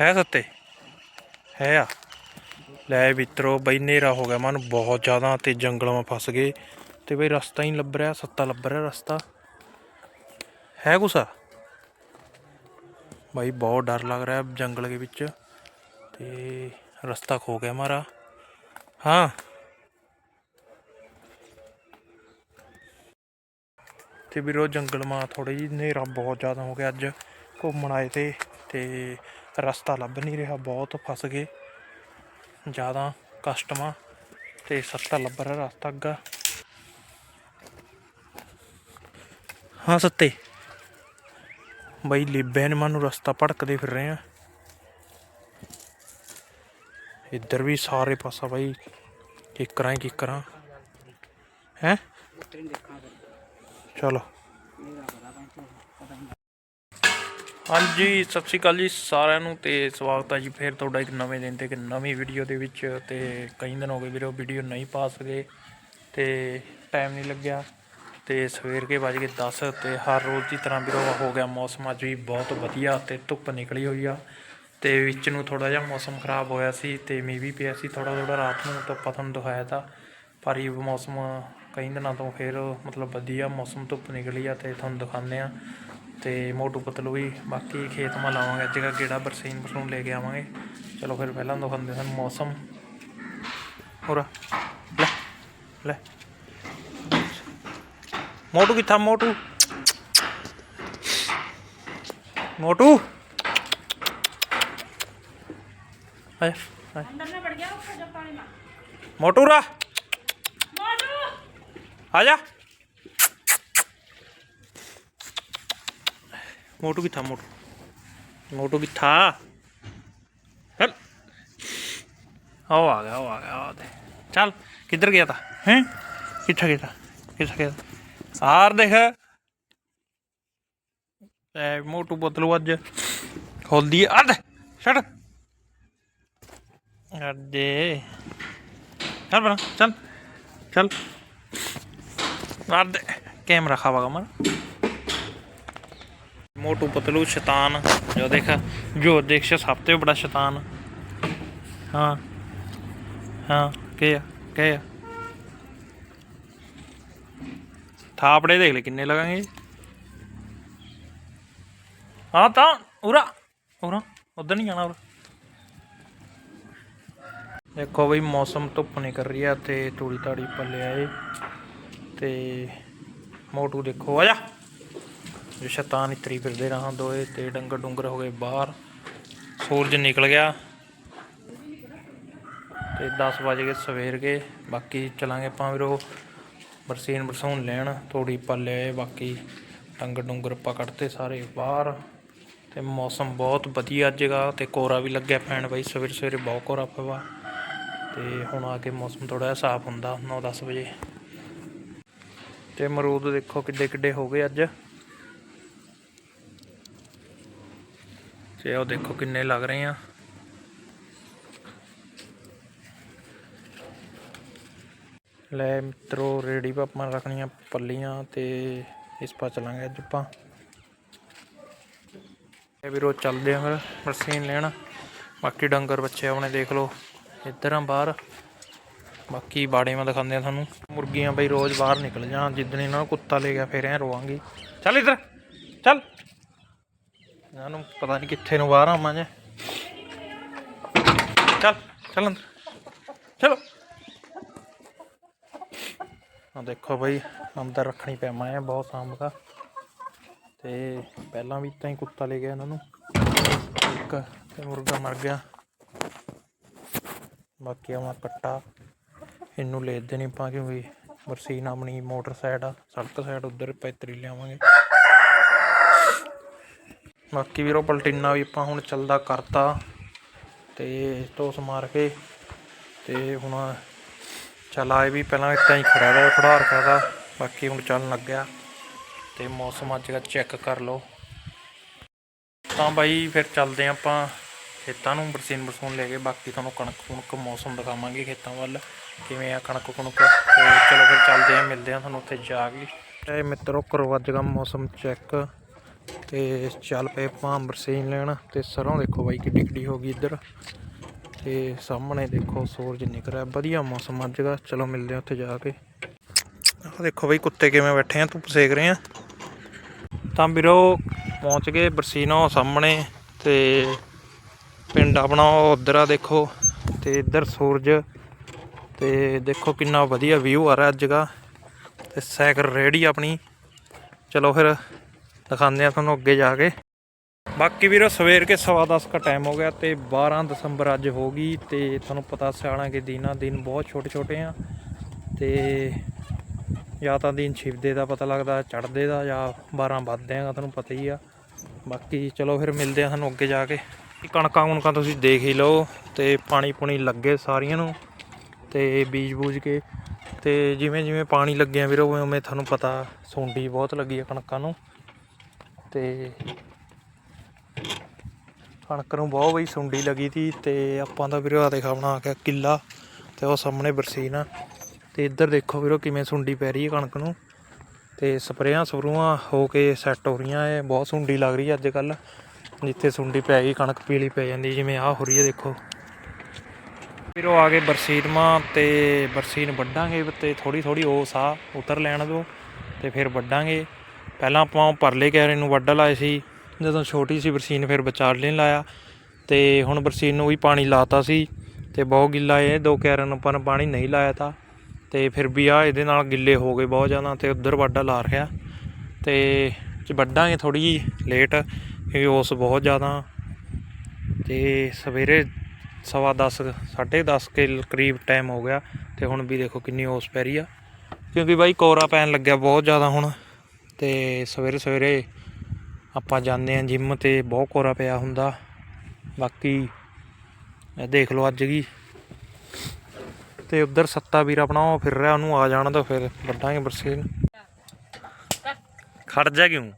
ਹੈ ਸੱਤੇ? ਹੈ ਆ। ਲੈ ਮਿੱਤਰੋ, ਬਈ ਨੇਰਾ ਹੋ ਗਿਆ ਮਨ, ਬਹੁਤ ਜ਼ਿਆਦਾ ਤੇ ਜੰਗਲਾਂ ਵਿੱਚ ਫਸ ਗਏ। ਤੇ ਬਈ ਰਸਤਾ ਹੀ ਲੱਭ ਰਿਹਾ, ਸੱਤਾ ਲੱਭ ਰਿਹਾ ਰਸਤਾ। ਹੈ ਗੁੱਸਾ? ਭਾਈ ਬਹੁਤ ਡਰ ਲੱਗ ਰਿਹਾ ਜੰਗਲ ਦੇ ਵਿੱਚ। ਤੇ ਰਸਤਾ ਖੋ ਗਿਆ ਹਮਾਰਾ ਹਾਂ। ਤੇ ਵੀਰੋ, ਜੰਗਲ ਮਾ ਥੋੜੀ ਜਿਹੀ ਹਨੇਰਾ ਬਹੁਤ ਜ਼ਿਆਦਾ ਹੋ ਗਿਆ ਅੱਜ। ਘੁੰਮਣ ਆਏ ਤੇ ਤੇ ਰਸਤਾ ਲੱਭ ਨਹੀਂ ਰਿਹਾ ਬਹੁਤ ਫਸ ਗਏ। ਜ਼ਿਆਦਾ ਕਸਟਮਾ ਤੇ ਸੱਤਾ ਲੱਭ ਰਿਹਾ ਰਸਤਾ ਅੱਗਾ। ਹਾਂ ਸੱਤੇ ਬਈ ਲਿਬਿਆ ਨੇ ਮਾਨੂੰ ਰਸਤਾ ਭਟਕਦੇ ਫਿਰ ਰਹੇ ਆ। ਇੱਧਰ ਵੀ ਸਾਰੇ ਪਾਸਾ ਬਾਈ ਕਿਕਰਾਂ ਹੀ ਕਿਕਰਾਂ। ਹੈ? ਚਲੋ। ਹਾਂਜੀ, ਸਤਿ ਸ਼੍ਰੀ ਅਕਾਲ ਜੀ ਸਾਰਿਆਂ ਨੂੰ ਤੇ ਸਵਾਗਤ ਹੈ ਜੀ ਫੇਰ ਤੁਹਾਡਾ ਇੱਕ ਨਵੇਂ ਦਿਨ ਤੇ ਇੱਕ ਨਵੀਂ ਵੀਡੀਓ ਦੇ ਵਿੱਚ ਤੇ ਕਈ ਦਿਨ ਹੋ ਗਏ ਵੀਰੋ ਵੀਡੀਓ ਨਹੀਂ ਪਾ ਸਕੇ ਤੇ ਟਾਈਮ ਨਹੀਂ ਲੱਗਿਆ ਤੇ ਸਵੇਰ ਕੇ ਵੱਜ ਗਏ 10 ਤੇ ਹਰ ਰੋਜ਼ ਦੀ ਤਰ੍ਹਾਂ ਵੀਰੋ ਹੋ ਗਿਆ ਮੌਸਮ ਅੱਜ ਵੀ ਬਹੁਤ ਵਧੀਆ ਤੇ ਧੁੱਪ ਨਿਕਲੀ ਹੋਈ ਆ ਤੇ ਵਿੱਚ ਨੂੰ ਥੋੜਾ ਜਿਹਾ ਮੌਸਮ ਖਰਾਬ ਹੋਇਆ ਸੀ ਤੇ ਮੀਂਹ ਵੀ ਪਿਆ ਸੀ ਥੋੜਾ ਥੋੜਾ ਰਾਤ ਨੂੰ ਤਾਂ ਪਤਾ ਨੂੰ ਦਿਖਾਇਆ ਤਾਂ, ਪਰ ਇਹ ਮੌਸਮ ਕਈ ਦਿਨਾਂ ਤੋਂ ਫਿਰ ਮਤਲਬ ਵਧੀਆ ਮੌਸਮ ਧੁੱਪ ਨਿਕਲੀ ਆ ਤੇ ਤੁਹਾਨੂੰ ਦਿਖਾਉਂਦੇ ਆ ਤੇ ਮੋਟੂ ਪਤਲੂ ਵੀ ਬਾਕੀ ਖੇਤ ਮਾ ਲਾਵਾਂਗੇ ਅੱਜ ਦਾ ਗੇੜਾ ਬਰਸੀਨ ਬਰਸੂਨ ਲੈ ਕੇ ਆਵਾਂਗੇ। ਚਲੋ ਫਿਰ ਪਹਿਲਾਂ ਦਿਖਾਉਂਦੇ ਸਨ ਮੌਸਮ। ਹੋਰਾ ਲੈ ਲੈ। ਮੋਟੂ ਕਿੱਥਾ ਮੋਟੂ? ਮੋਟੂ? ਆਏ ਆਏ। ਅੰਦਰ ਨਾ ਵੜ ਗਿਆ ਉੱਪਰ ਜਾ ਪਾਣੀ ਮਾ ਮੋਟੂ ਰਾ ਮੋਟੂ! ਆ ਜਾ। ਮੋਟੂ ਕਿੱਥਾ ਮੋਟੂ ਮੋਟੂ ਕਿੱਥਾ ਚੱਲ ਆਓ ਆ ਗਿਆ ਉਹ ਆ ਗਿਆ ਆ ਦੇ ਚੱਲ ਕਿੱਧਰ ਗਿਆ ਤਾ ਹੈ ਕਿੱਥੇ ਗਿਆ ਤਾ ਕਿੱਥੇ ਗਿਆ ਤਾ? ਆਰ ਦੇਖ ਐ ਮੋਟੂ ਬੋਤਲ ਅੱਜ ਖੋਲਦੀ ਅੱਧ ਛੱਡ ਅੱਡੇ ਚੱਲ ਬਣਾ ਚੱਲ ਚੱਲ मार दे कैमरा खावा मर मोटू पतलू शैतान जो देखा जो देख से सबसे बड़ा शैतान हाँ हाँ क्या क्या थापड़े देख ले किन्ने लगाएंगे हाँ ता उरा उरा उधर नहीं जाना उरा ਦੇਖੋ ਬਈ ਮੌਸਮ ਧੁੱਪ ਨਿਕਲ ਰਹੀ ਆ ਤੇ ਤੂੜੀ ਤਾੜੀ ਪੱਲੇ ਆਏ ਤੇ ਮੋਟੂ ਦੇਖੋ ਆ ਜਾ ਜੋ ਸ਼ੈਤਾਨ ਇਤਰੀ ਫਿਰਦੇ ਰਹਾਂ, ਦੋਏ ਤੇ ਡੰਗਰ ਡੁੰਗਰ ਹੋ ਗਏ ਬਾਹਰ। ਸੂਰਜ ਨਿਕਲ ਗਿਆ। ਤੇ 10 ਵਜੇ ਗਏ ਸਵੇਰ ਕੇ, ਬਾਕੀ ਚਲਾਂਗੇ ਆਪਾਂ ਵੀਰੋ ਬਰਸੀਨ ਬਰਸੂਨ ਲੈਣ ਤੋੜੀ ਪੱਲੇ ਬਾਕੀ ਡੰਗਰ ਡੁੰਗਰ ਪਕੜਤੇ ਸਾਰੇ ਬਾਹਰ। ਤੇ ਮੌਸਮ ਬਹੁਤ ਵਧੀਆ ਅੱਜ ਜਗ੍ਹਾ ਤੇ ਕੋਰਾ ਵੀ ਲੱਗਿਆ ਪੈਣ ਬਈ, ਸਵੇਰੇ ਸਵੇਰੇ ਬਹੁਤ ਕੋਰਾ ਪਵਾ ਤੇ ਹੁਣ ਆ ਕੇ ਮੌਸਮ ਥੋੜਾ ਜਿਹਾ ਸਾਫ਼ ਹੁੰਦਾ 9-10 ਵਜੇ। ਤੇ ਮਰੂਦ ਦੇਖੋ ਕਿੱਡੇ ਕਿੱਡੇ ਹੋ ਗਏ ਅੱਜ। ਤੇ ਉਹ ਦੇਖੋ ਕਿੰਨੇ ਲੱਗ ਰਹੇ ਆ। ਲੈ ਮਿੱਤਰੋ, ਰੇੜੀ ਪਾ ਆਪਾਂ ਰੱਖਣੀਆਂ ਪੱਲੀਆਂ ਤੇ ਇਸ ਪਾ ਚਲਾਂਗੇ ਅੱਜ ਆਪਾਂ। ਇਹ ਵੀਰੋ ਚੱਲਦੇ ਆ ਫਿਰ ਬਰਸੀਨ ਲੈਣ। ਬਾਕੀ ਡੰਗਰ ਬੱਚੇ ਆਪਣੇ ਦੇਖ ਲਓ, ਇੱਧਰ ਆ ਬਾਹਰ। ਬਾਕੀ ਬਾੜੇ ਮੈਂ ਦਿਖਾਉਂਦੇ ਆ ਤੁਹਾਨੂੰ। ਮੁਰਗੀਆਂ ਬਈ ਰੋਜ਼ ਬਾਹਰ ਨਿਕਲ ਜਾਣ, ਜਿੱਦਣ ਇਹਨਾਂ ਨੂੰ ਕੁੱਤਾ ਲੈ ਗਿਆ ਫਿਰ ਐ ਰੋਵਾਂਗੀ। ਚੱਲ ਇੱਧਰ, ਚੱਲ। ਇਹਨਾਂ ਨੂੰ ਪਤਾ ਨਹੀਂ ਕਿੱਥੇ ਨੂੰ ਬਾਹਰ ਆਵਾਂ ਜੇ ਚੱਲ ਚੱਲ ਅੰਦਰ ਚਲੋ ਆ ਦੇਖੋ ਬਈ ਅੰਦਰ ਰੱਖਣੀ ਪੈ ਮੈਂ ਬਹੁਤ ਸਾਂਭਦਾ ਤੇ ਪਹਿਲਾਂ ਵੀ ਤਾਂ ਹੀ ਕੁੱਤਾ ਲੈ ਗਿਆ ਇਹਨਾਂ ਨੂੰ ਇੱਕ ਤੇ ਮੁਰਗਾ ਮਰ ਗਿਆ ਬਾਕੀ ਆਵਾ ਕੱਟਾ ਇਹਨੂੰ ਲੈ ਦੇ ਨਹੀਂ ਪਾ ਕਿਉਂਕਿ ਬਰਸੀਨ ਆਪਣੀ ਮੋਟਰ ਸਾਈਡ ਆ ਸੜਕ ਸਾਈਡ ਉਧਰ ਪੈਤਰੀ ਲਿਆਵਾਂਗੇ ਬਾਕੀ ਵੀਰੋ ਪਲਟੀਨਾ ਵੀ ਆਪਾਂ ਹੁਣ ਚੱਲਦਾ ਕਰਤਾ ਤੇ ਟੋਸ ਮਾਰ ਕੇ ਤੇ ਹੁਣ ਚਲਾਏ ਵੀ ਪਹਿਲਾਂ ਇੱਦਾਂ ਹੀ ਖੜਾ ਰਿਹਾ ਖੜਾ ਰੱਖਿਆ ਬਾਕੀ ਹੁਣ ਚੱਲਣ ਲੱਗਿਆ ਤੇ ਮੌਸਮ ਅੱਜ ਦਾ ਚੈੱਕ ਕਰ ਲਓ। ਤਾਂ ਬਾਈ ਫਿਰ ਚੱਲਦੇ ਹਾਂ ਆਪਾਂ ਖੇਤਾਂ ਨੂੰ, ਬਰਸੀਨ ਬਰਸੂਨ ਲੈ ਕੇ, ਬਾਕੀ ਤੁਹਾਨੂੰ ਕਣਕ ਕੁਣਕ ਮੌਸਮ ਦਿਖਾਵਾਂਗੇ ਖੇਤਾਂ ਵੱਲ, ਕਿਵੇਂ ਆ ਕਣਕ ਕੁਣਕ, ਤੇ ਚਲੋ ਫਿਰ ਚੱਲਦੇ ਹਾਂ, ਮਿਲਦੇ ਹਾਂ ਤੁਹਾਨੂੰ ਉੱਥੇ ਜਾ ਕੇ। ਤੇ ਮਿੱਤਰੋ ਕਰੋ ਅੱਜ ਦਾ ਮੌਸਮ ਚੈੱਕ ਤੇ ਚੱਲ ਪਏ ਆਪਾਂ ਬਰਸੀਨ ਲੈਣ ਤੇ ਸਰੋਂ ਦੇਖੋ ਬਾਈ ਕਿੱਡੀ ਕਿੱਡੀ ਹੋ ਗਈ ਇੱਧਰ। ਤੇ ਸਾਹਮਣੇ ਦੇਖੋ ਸੂਰਜ ਨਿਕਲ ਰਿਹਾ, ਵਧੀਆ ਮੌਸਮ ਅੱਜ ਦਾ। ਚਲੋ ਮਿਲਦੇ ਆ ਉੱਥੇ ਜਾ ਕੇ। ਆਹ ਦੇਖੋ ਬਾਈ ਕੁੱਤੇ ਕਿਵੇਂ ਬੈਠੇ ਆ, ਧੁੱਪ ਸੇਕ ਰਹੇ ਆ। ਤਾਂ ਵੀਰੋ ਪਹੁੰਚ ਗਏ ਬਰਸੀਨੋ ਸਾਹਮਣੇ ਤੇ ਪਿੰਡ ਆਪਣਾ ਉਹ ਉੱਧਰ ਆ ਦੇਖੋ ਤੇ ਇੱਧਰ ਸੂਰਜ। ਤੇ ਦੇਖੋ ਕਿੰਨਾ ਵਧੀਆ ਵਿਊ ਆ ਰਿਹਾ ਅੱਜ ਦਾ। ਤੇ ਸਾਈਕਲ ਰੇੜੀ ਆਪਣੀ। ਚਲੋ ਫਿਰ ਦਿਖਾਉਂਦੇ ਆ ਤੁਹਾਨੂੰ ਅੱਗੇ ਜਾ ਕੇ। ਬਾਕੀ ਵੀਰੋ, ਸਵੇਰ ਕੇ ਸਵਾ ਦਸ ਦਾ ਟਾਈਮ ਹੋ ਗਿਆ ਤੇ 12 ਦਸੰਬਰ ਅੱਜ ਹੋ ਗਈ ਤੇ ਤੁਹਾਨੂੰ ਪਤਾ ਸਿਆਣਾ ਕੇ ਦਿਨਾਂ ਦਿਨ ਬਹੁਤ ਛੋਟੇ ਛੋਟੇ ਆ। ਤੇ ਜਾਂ ਤਾਂ ਦਿਨ ਛਿਪਦੇ ਦਾ ਪਤਾ ਲੱਗਦਾ, ਚੜ੍ਹਦੇ ਦਾ ਜਾਂ 12 ਵੱਧਦੇ ਆ ਤੁਹਾਨੂੰ ਪਤਾ ਹੀ ਆ। ਬਾਕੀ ਚਲੋ ਫਿਰ ਮਿਲਦੇ ਆ ਤੁਹਾਨੂੰ ਅੱਗੇ ਜਾ ਕੇ। ਕਣਕਾਂ ਕੁਣਕਾਂ ਤੁਸੀਂ ਦੇਖ ਹੀ ਲਓ ਤੇ ਪਾਣੀ ਪੁਣੀ ਲੱਗੇ ਸਾਰੀਆਂ ਨੂੰ ਤੇ ਬੀਜ ਬੂਜ ਕੇ। ਤੇ ਜਿਵੇਂ ਜਿਵੇਂ ਪਾਣੀ ਲੱਗਿਆ ਵੀਰੋ ਉਵੇਂ ਉਵੇਂ ਤੁਹਾਨੂੰ ਪਤਾ ਸੁੰਡੀ ਬਹੁਤ ਲੱਗੀ ਆ ਕਣਕਾਂ ਨੂੰ। ਤੇ ਕਣਕ ਨੂੰ ਬਹੁਤ ਬਈ ਸੁੰਡੀ ਲੱਗੀ ਤੀ ਤੇ ਆਪਾਂ ਦਾ ਵੀਰੋ ਆ ਦੇਖ ਆਪਣਾ ਆ ਗਿਆ ਕਿੱਲਾ ਤੇ ਉਹ ਸਾਹਮਣੇ ਬਰਸੀਨ ਆ। ਤੇ ਇੱਧਰ ਦੇਖੋ ਵੀਰੋ ਕਿਵੇਂ ਸੁੰਡੀ ਪੈ ਰਹੀ ਹੈ ਕਣਕ ਨੂੰ। ਤੇ ਸਪਰੇਆਂ ਸਪਰੂਆਂ ਹੋ ਕੇ ਸੈੱਟ ਹੋ ਰਹੀਆਂ, ਇਹ ਬਹੁਤ ਸੁੰਡੀ ਲੱਗ ਰਹੀ ਹੈ ਅੱਜ ਕੱਲ ਜਿੱਥੇ ਸੁੰਡੀ ਪੈ ਗਈ, ਕਣਕ ਪੀਲੀ ਪੈ ਜਾਂਦੀ, ਜਿਵੇਂ ਆਹ ਹੋ ਰਹੀ ਹੈ ਦੇਖੋ। ਫਿਰ ਉਹ ਆ ਗਏ ਬਰਸੀਨਮਾ ਤੇ ਬਰਸੀਨ ਵੱਢਾਂਗੇ ਤੇ ਥੋੜੀ ਥੋੜੀ ਉਹ ਸਾਹ ਉਤਰ ਲੈਣ ਦਿਓ ਤੇ ਫਿਰ ਵੱਢਾਂਗੇ। ਪਹਿਲਾਂ ਆਪਾਂ ਉਹ ਪਰਲੇ ਕੈਰੇ ਨੂੰ ਵੱਢ ਲਾਏ ਸੀ, ਜਦੋਂ ਛੋਟੀ ਸੀ ਬਰਸੀਨ ਫਿਰ ਵਿਚਾਰ ਲੈਣ ਲਾਇਆ ਤੇ ਹੁਣ ਬਰਸੀਨ ਨੂੰ ਵੀ ਪਾਣੀ ਲਾਤਾ ਸੀ ਤੇ ਬਹੁਤ ਗਿੱਲਾ ਇਹ ਦੋ ਕੈਰਿਆਂ ਨੂੰ ਆਪਾਂ ਨੇ ਪਾਣੀ ਨਹੀਂ ਲਾਇਆ ਤਾਂ। ਤੇ ਫਿਰ ਵੀ ਆ ਇਹਦੇ ਨਾਲ ਗਿੱਲੇ ਹੋ ਗਏ ਬਹੁਤ ਜ਼ਿਆਦਾ ਤੇ ਉਧਰ ਵੱਡਾ ਲਾ ਰਿਹਾ। ਤੇ ਵੱਢਾਂਗੇ ਥੋੜੀ ਜਿਹੀ ਲੇਟ, ਕਿਉਂਕਿ ਉਸ ਬਹੁਤ ਜ਼ਿਆਦਾ। ਤੇ ਸਵੇਰੇ ਸਵਾ ਦਸ, ਸਾਢੇ ਦਸ ਕੇ ਕਰੀਬ ਟਾਈਮ ਹੋ ਗਿਆ ਤੇ ਹੁਣ ਵੀ ਦੇਖੋ ਕਿੰਨੀ ਓਸ ਪੈ ਰਹੀ ਆ। ਕਿਉਂਕਿ ਬਾਈ ਕੋਰਾ ਪੈਣ ਲੱਗਿਆ ਬਹੁਤ ਜ਼ਿਆਦਾ ਹੁਣ। ਤੇ ਸਵੇਰੇ ਸਵੇਰੇ ਆਪਾਂ ਜਾਂਦੇ ਆਂ ਜਿਮ ਤੇ ਬਹੁਤ ਕੋਰਾ ਪਿਆ ਹੁੰਦਾ। ਬਾਕੀ ਇਹ ਦੇਖ ਲਓ ਅੱਜ ਕੀ। ਤੇ ਉਧਰ ਸੱਤਾ ਵੀਰ ਆਪਣਾ ਉਹ ਫਿਰ ਰਿਹਾ ਉਹਨੂੰ ਆ ਜਾਣ ਤਾਂ ਫਿਰ ਵੱਢਾਂਗੇ ਬਰਸੀਨ ਖੜ ਜਾ ਕਿਉਂ?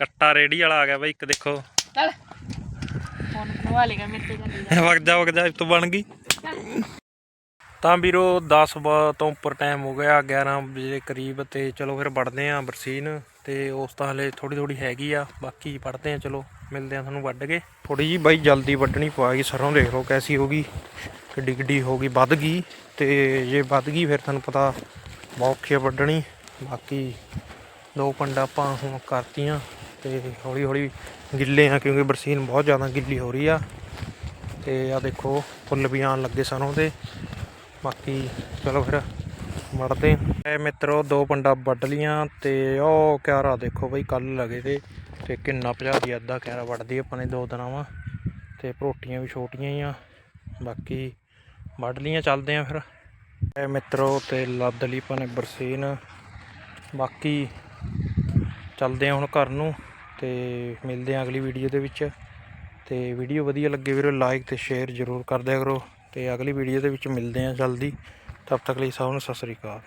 ਕੱਟਾ ਰੇੜੀ ਵਾਲਾ ਆ ਗਿਆ ਬਾਈ ਇੱਕ ਦੇਖੋ। ਚੱਲ। ਫੋਨ ਖਵਾ ਲੇਗਾ ਮੇਰੇ ਤੇ। ਜਾਂਦੀ ਵਗ ਜਾ ਵਗ ਜਾ ਤੋਂ ਬਣ ਗਈ। ਤਾਂ ਵੀਰੋ 10 ਬ- ਤੋਂ ਉੱਪਰ ਟਾਈਮ ਹੋ ਗਿਆ 11 ਵਜੇ ਦੇ ਕਰੀਬ ਤੇ ਚਲੋ ਫਿਰ ਵੜਦੇ ਆਂ ਬਰਸੀਨ ਤੇ ਉਸ ਤਾਂ ਹਲੇ ਥੋੜੀ ਥੋੜੀ ਹੈਗੀ ਆ, ਬਾਕੀ ਪੜਦੇ ਆ ਚਲੋ ਮਿਲਦੇ ਆ ਤੁਹਾਨੂੰ ਵੱਢ ਕੇ। ਥੋੜੀ ਜੀ ਬਾਈ ਜਲਦੀ ਵੱਢਣੀ ਪਵਾਗੀ, ਸਰੋਂ ਦੇਖ ਲਓ ਕੈਸੀ ਹੋ ਗਈ, ਕਿੱਡੀ ਕਿੱਡੀ ਹੋ ਗਈ, ਵੱਧ ਗਈ ਤੇ ਜੇ ਵੱਧ ਗਈ ਫਿਰ ਤੁਹਾਨੂੰ ਪਤਾ ਬਹੁਤ ਔਖੀ ਆ ਵੱਢਣੀ, ਬਾਕੀ ਦੋ ਪੰਡਾ ਆਪਾਂ ਹੁਣ ਕਰਤੀਆਂ ਤੇ ਹੌਲੀ ਹੌਲੀ ਗਿੱਲੇ ਆ ਕਿਉਂਕਿ ਬਰਸੀਨ ਬਹੁਤ ਜ਼ਿਆਦਾ ਗਿੱਲੀ ਹੋ ਰਹੀ ਆ ਤੇ ਆ ਦੇਖੋ ਫੁੱਲ ਵੀ ਆਉਣ ਲੱਗੇ ਸਰੋਂ ਦੇ। ਬਾਕੀ ਚਲੋ ਫਿਰ ਵੜਦੇ ਹਾਂ। ਇਹ ਮਿੱਤਰੋ, ਦੋ ਪੰਡਾ ਵੱਢ ਲੀਆਂ ਤੇ ਉਹ ਕਿਆਰਾ ਦੇਖੋ ਬਈ ਕੱਲ ਲਗੇ ਤੇ ਤੇ ਕਿੰਨਾ ਭਜਾ ਦੀ ਅੱਧਾ ਕਿਆਰਾ ਵੱਢਦੀ ਆਪਾਂ ਨੇ ਦੋ ਦਿਨਾਂ ਵਾ। ਤੇ ਰੋਟੀਆਂ ਵੀ ਛੋਟੀਆਂ ਹੀ ਆ, ਬਾਕੀ ਵੱਢ ਲੀਆਂ, ਚੱਲਦੇ ਆ ਫਿਰ। ਇਹ ਮਿੱਤਰੋ, ਤੇ ਲੱਦ ਲਈ ਆਪਾਂ ਨੇ ਬਰਸੀਨ। ਬਾਕੀ ਚੱਲਦੇ ਆ ਹੁਣ ਘਰ ਨੂੰ, ਤੇ ਮਿਲਦੇ ਆ ਅਗਲੀ ਵੀਡੀਓ ਦੇ ਵਿੱਚ। ਤੇ ਵੀਡੀਓ ਵਧੀਆ ਲੱਗੇ ਵੀਰੋ ਲਾਈਕ ਤੇ ਸ਼ੇਅਰ ਜ਼ਰੂਰ ਕਰ ਦਿਆ ਕਰੋ। ਤੇ ਅਗਲੀ ਵੀਡੀਓ ਦੇ ਵਿੱਚ ਮਿਲਦੇ ਹਾਂ ਜਲਦੀ। ਤਬ ਤੱਕ ਲਈ ਸਭ ਨੂੰ ਸਤਿ ਸ੍ਰੀ ਅਕਾਲ।